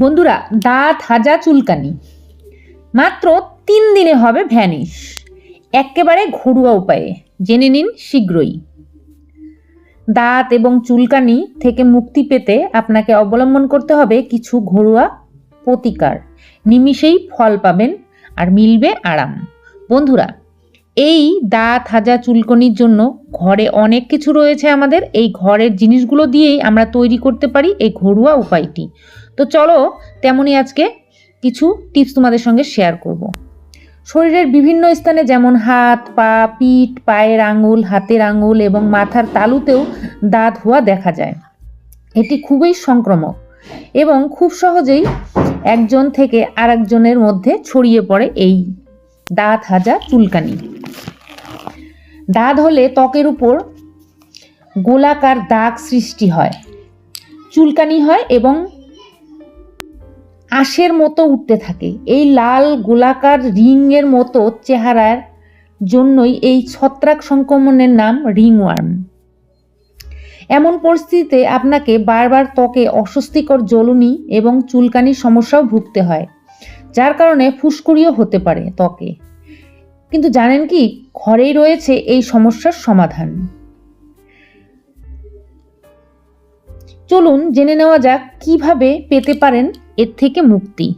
বন্ধুরা, দাঁত হাজা চুলকানি। মাত্র তিন দিনে হবে ভ্যানিশ। একেবারে ঘরোয়া উপায়ে। জেনে নিন শীঘ্রই। দাঁত এবং চুলকানি থেকে মুক্তি পেতে আপনাকে অবলম্বন করতে হবে কিছু ঘরোয়া প্রতিকার। নিমিষেই ফল পাবেন আর মিলবে আরাম। বন্ধুরা, এই দাঁত হাজা চুলকনির জন্য ঘরে অনেক কিছু রয়েছে আমাদের। এই ঘরের জিনিসগুলো দিয়েই আমরা তৈরি করতে পারি এই ঘরোয়া উপায়টি। তো চলো তেমনই আজকে কিছু টিপস তোমাদের সঙ্গে শেয়ার করব। শরীরের বিভিন্ন স্থানে যেমন হাত, পা, পিঠ, পায়ের আঙুল, হাতের আঙুল এবং মাথার তালুতেও দাঁত হওয়া দেখা যায় এটি খুবই সংক্রমক এবং খুব সহজেই একজন থেকে আরেকজনের মধ্যে ছড়িয়ে পড়ে এই দাঁত হাজা চুলকানি দাঁত হলে ত্বকের উপর গোলাকার দাগ সৃষ্টি হয়, চুলকানি হয় এবং আঁশের মতো উঠতে থাকে। এই লাল গোলাকার রিংয়ের মতো চেহারার জন্যই এই ছত্রাক সংক্রমণের নাম রিংওয়ার্ম। এমন পরিস্থিতিতে আপনাকে বারবার ত্বকে অস্বস্তিকর জ্বলুনি এবং চুলকানির সমস্যাও ভুগতে হয়, যার কারণে ফুসকুড়িও হতে পারে ত্বকে। কিন্তু জানেন কি, ঘরেই রয়েছে এই সমস্যার সমাধান। চলুন জেনে নেওয়া যাক কীভাবে পেতে পারেন এর থেকে মুক্তি।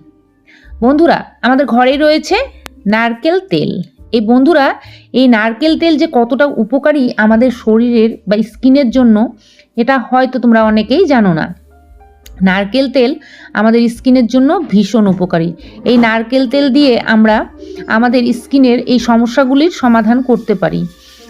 বন্ধুরা, আমাদের ঘরেই রয়েছে নারকেল তেল। এই বন্ধুরা, এই নারকেল তেল যে কতটা উপকারী আমাদের শরীরের বা স্কিনের জন্য, এটা হয়তো তোমরা অনেকেই জানো না। নারকেল তেল আমাদের স্কিনের জন্য ভীষণ উপকারী। এই নারকেল তেল দিয়ে আমরা আমাদের স্কিনের এই সমস্যাগুলির সমাধান করতে পারি।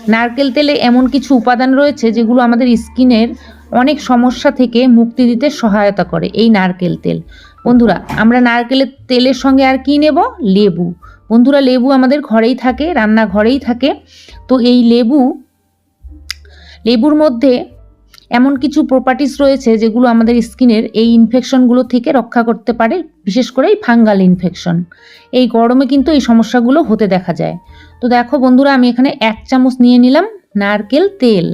নারকেল তেলে এমন কিছু উপাদান রয়েছে যেগুলো আমাদের স্কিনের অনেক সমস্যা থেকে মুক্তি দিতে সহায়তা করে এই নারকেল তেল। বন্ধুরা, আমরা নারকেলের তেলের সঙ্গে আর কি নেব? লেবু। বন্ধুরা, লেবু আমাদের ঘরেই থাকে, রান্নাঘরেই থাকে। তো এই লেবু, লেবুর মধ্যে এমন কিছু প্রপার্টিস রয়েছে যেগুলো আমাদের স্কিনের এই ইনফেকশনগুলো থেকে রক্ষা করতে পারে, বিশেষ করে এই ফাঙ্গাল ইনফেকশন এই গরমে কিন্তু এই সমস্যাগুলো হতে দেখা যায়। তো দেখো বন্ধুরা, আমি এখানে এক চামচ নিয়ে নিলাম নারকেল তেল।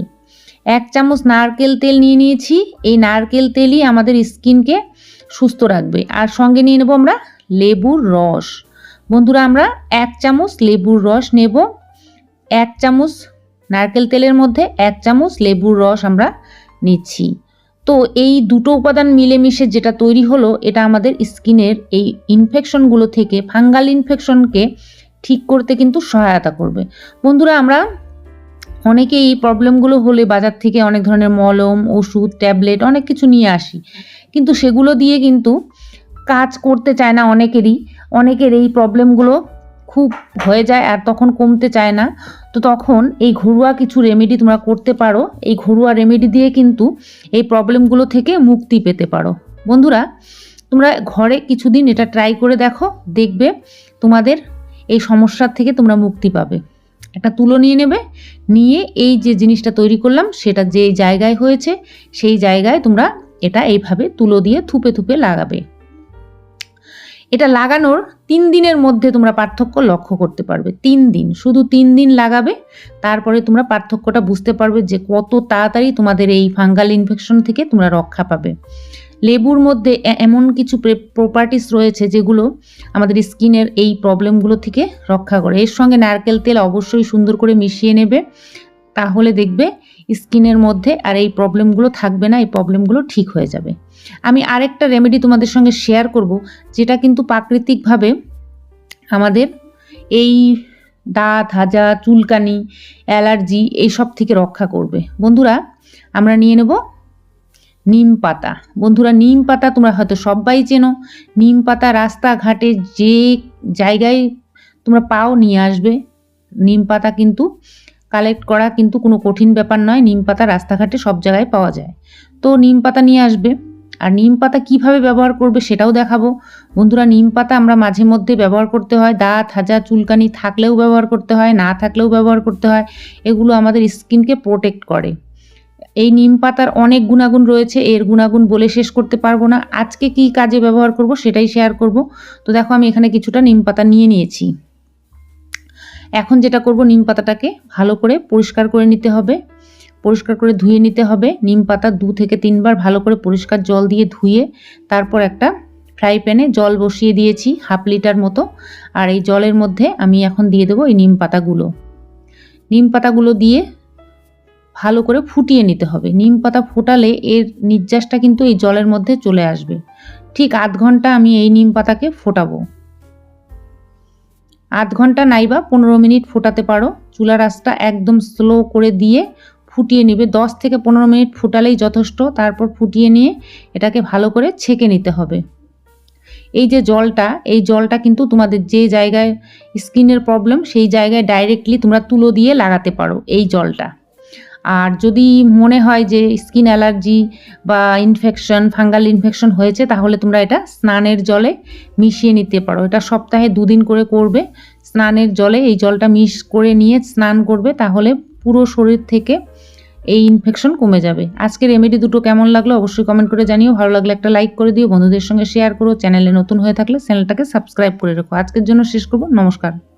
এক চামচ নারকেল তেল নিয়ে নিয়েছি। এই নারকেল তেলই আমাদের স্কিনকে সুস্থ রাখবে। আর সঙ্গে নিয়ে নেব আমরা লেবুর রস। বন্ধুরা, আমরা এক চামচ লেবুর রস নেব। এক চামচ নারকেল তেলের মধ্যে এক চামচ লেবুর রস আমরা নিচ্ছি। তো এই দুটো উপাদান মিলেমিশে যেটা তৈরি হলো, এটা আমাদের স্কিনের এই ইনফেকশনগুলো থেকে, ফাঙ্গাল ইনফেকশনকে ঠিক করতে কিন্তু সহায়তা করবে। বন্ধুরা, আমরা অনেকে এই প্রবলেমগুলো হলে বাজার থেকে অনেক ধরনের মলম, ওষুধ, ট্যাবলেট, অনেক কিছু নিয়ে আসি। কিন্তু সেগুলো দিয়ে কিন্তু কাজ করতে চায় না অনেকেরই। অনেকের এই প্রবলেমগুলো খুব হয়ে যায় আর তখন কমতে চায় না। তো তখন এই ঘরোয়া কিছু রেমেডি তোমরা করতে পারো। এই ঘরোয়া রেমেডি দিয়ে কিন্তু এই প্রবলেমগুলো থেকে মুক্তি পেতে পারো। বন্ধুরা, তোমরা ঘরে কিছুদিন এটা ট্রাই করে দেখো, দেখবে তোমাদের এই সমস্যার থেকে তোমরা মুক্তি পাবে। একটা তুলো নিয়ে নেবে। নিয়ে এই যে জিনিসটা তৈরি করলাম, সেটা যে জায়গায় হয়েছে, সেই জায়গায় তোমরা এটা এইভাবে তুলো দিয়ে থুপে থুপে লাগাবে। এটা লাগানোর তিন দিনের মধ্যে তোমরা পার্থক্য লক্ষ্য করতে পারবে। তিন দিন, শুধু তিন দিন লাগাবে, তারপরে তোমরা পার্থক্যটা বুঝতে পারবে যে কত তাড়াতাড়ি তোমাদের এই ফাঙ্গাল ইনফেকশন থেকে তোমরা রক্ষা পাবে। লেবুর মধ্যে এমন কিছু প্রপার্টিস রয়েছে যেগুলো আমাদের স্কিনের এই প্রবলেমগুলো থেকে রক্ষা করে। এর সঙ্গে নারকেল তেল অবশ্যই সুন্দর করে মিশিয়ে নেবে, তাহলে দেখবে স্কিনের মধ্যে আর এই প্রবলেমগুলো থাকবে না, এই প্রবলেমগুলো ঠিক হয়ে যাবে। আমি আরেকটা রেমেডি তোমাদের সঙ্গে শেয়ার করব, যেটা কিন্তু প্রাকৃতিকভাবে আমাদের এই দাঁত, হাজা, চুলকানি, অ্যালার্জি এইসব থেকে রক্ষা করবে। বন্ধুরা, আমরা নিয়ে নেব নিম পাতা। বন্ধুরা, নিম পাতা তোমরা হয়তো সবাই চেনো। নিম পাতা রাস্তাঘাটে যে জায়গায় তোমরা পাও নিয়ে আসবে। নিম পাতা কিন্তু কালেক্ট করা কিন্তু কোনো কঠিন ব্যাপার নয়। নিম পাতা রাস্তাঘাটে সব জায়গায় পাওয়া যায়। তো নিম পাতা নিয়ে আসবে। আর নিম পাতা কীভাবে ব্যবহার করবে সেটাও দেখাবো। বন্ধুরা, নিম পাতা আমরা মাঝে মধ্যে ব্যবহার করতে হয়। দাঁত, হাজা, চুলকানি থাকলেও ব্যবহার করতে হয়, না থাকলেও ব্যবহার করতে হয়। এগুলো আমাদের স্কিনকে প্রোটেক্ট করে। এই নিম পাতার অনেক গুণাগুণ রয়েছে, এর গুণাগুণ বলে শেষ করতে পারব না। আজকে কি কাজে ব্যবহার করব সেটাই শেয়ার করব। তো দেখো আমি এখানে কিছুটা নিম পাতা নিয়ে নিয়েছি। এখন যেটা করব নিম পাতাটাকে ভালো করে পরিষ্কার করে নিতে হবে। পরিষ্কার করে ধুয়ে নিতে হবে। নিম পাতা দু থেকে তিনবার ভালো করে পরিষ্কার জল দিয়ে ধুয়ে তারপর একটা ফ্রাই প্যানে জল বসিয়ে দিয়েছি, হাফ লিটার মতো। আর এই জলের মধ্যে আমি এখন দিয়ে দেবো এই নিম পাতাগুলো। নিম পাতাগুলো দিয়ে ভালো করে ফুটিয়ে নিতে হবে। নিম পাতা ফোটালে এর নির্যাসটা কিন্তু এই জলের মধ্যে চলে আসবে। ঠিক আধ ঘণ্টা আমি এই নিম পাতাকে ফোটাবো। আধ ঘণ্টা নাইবা পনেরো মিনিট ফোটাতে পারো। চুলার আঁচটা একদম স্লো করে দিয়ে ফুটিয়ে নেবে। দশ থেকে পনেরো মিনিট ফুটালেই যথেষ্ট। তারপর ফুটিয়ে নিয়ে এটাকে ভালো করে ছেঁকে নিতে হবে। এই যে জলটা, এই জলটা কিন্তু তোমাদের যে জায়গায় স্কিনের প্রবলেম সেই জায়গায় ডাইরেক্টলি তোমরা তুলো দিয়ে লাগাতে পারো এই জলটা। আর যদি মনে হয় যে স্কিন অ্যালার্জি বা ইনফেকশন ফাঙ্গাল ইনফেকশন হয়েছে, তাহলে তোমরা এটা স্নানের জলে মিশিয়ে নিতে পারো। এটা সপ্তাহে দুদিন করে করবে। স্নানের জলে এই জলটা মিশ করে নিয়ে স্নান করবে, তাহলে পুরো শরীর থেকে এই ইনফেকশন কমে যাবে। আজকের রেমেডি দুটো কেমন লাগল অবশ্যই কমেন্ট করে জানিও। ভালো লাগলে একটা লাইক করে দিও। বন্ধুদের সঙ্গে শেয়ার করো। চ্যানেলে নতুন হয়ে থাকলে চ্যানেলটাকে সাবস্ক্রাইব করে রেখো। আজকের জন্য শেষ করব। নমস্কার।